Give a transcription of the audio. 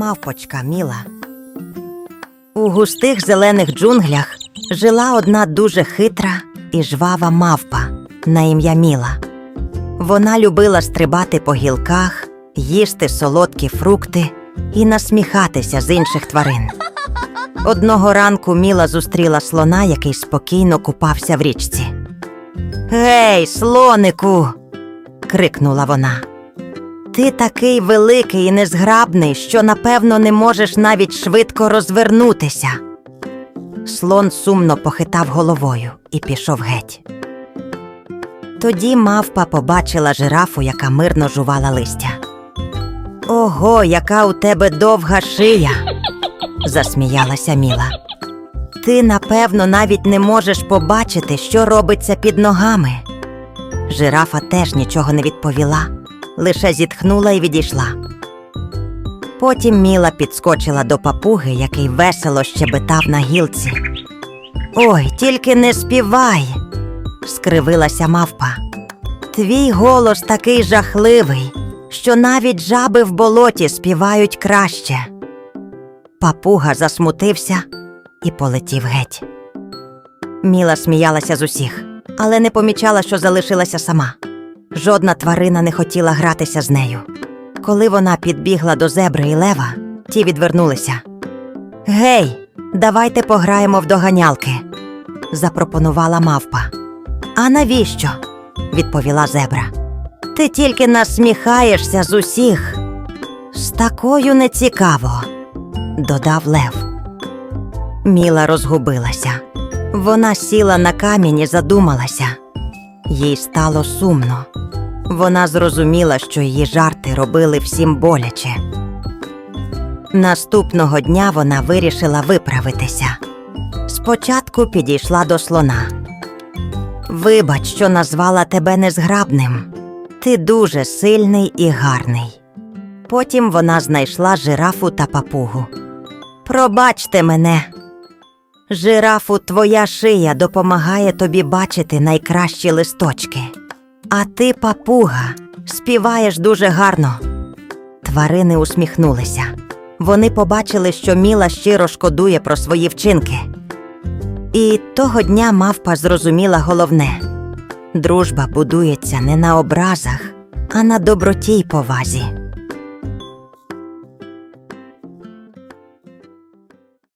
Мавпочка Міла. У густих зелених джунглях жила одна дуже хитра і жвава мавпа на ім'я Міла. Вона любила стрибати по гілках, їсти солодкі фрукти і насміхатися з інших тварин. Одного ранку Міла зустріла слона, який спокійно купався в річці. Гей, слонику. крикнула вона. Ти такий великий і незграбний, що напевно не можеш навіть швидко розвернутися. Слон сумно похитав головою і пішов геть. Тоді мавпа побачила жирафу, яка мирно жувала листя. Ого, яка у тебе довга шия. засміялася Міла. Ти, напевно, навіть не можеш побачити, що робиться під ногами. Жирафа теж нічого не відповіла, лише зітхнула і відійшла. Потім Міла підскочила до папуги, який весело щебетав на гілці. Ой, тільки не співай, скривилася мавпа. Твій голос такий жахливий, що навіть жаби в болоті співають краще. Папуга засмутився і полетів геть. Міла сміялася з усіх, але не помічала, що залишилася сама. Жодна тварина не хотіла гратися з нею. Коли вона підбігла до зебри і лева, ті відвернулися. Гей, давайте пограємо в доганялки, запропонувала мавпа. А навіщо? відповіла зебра. Ти тільки насміхаєшся з усіх. З такою нецікаво, додав лев. Міла розгубилася. Вона сіла на камінь і задумалася. Їй стало сумно. Вона зрозуміла, що її жарти робили всім боляче. Наступного дня вона вирішила виправитися. Спочатку підійшла до слона. Вибач, що назвала тебе незграбним. Ти дуже сильний і гарний. Потім вона знайшла жирафу та папугу. Пробачте мене. Жирафу, твоя шия допомагає тобі бачити найкращі листочки. А ти, папуга, співаєш дуже гарно. Тварини усміхнулися. Вони побачили, що Міла щиро шкодує про свої вчинки. І того дня мавпа зрозуміла головне дружба будується не на образах, а на доброті й повазі.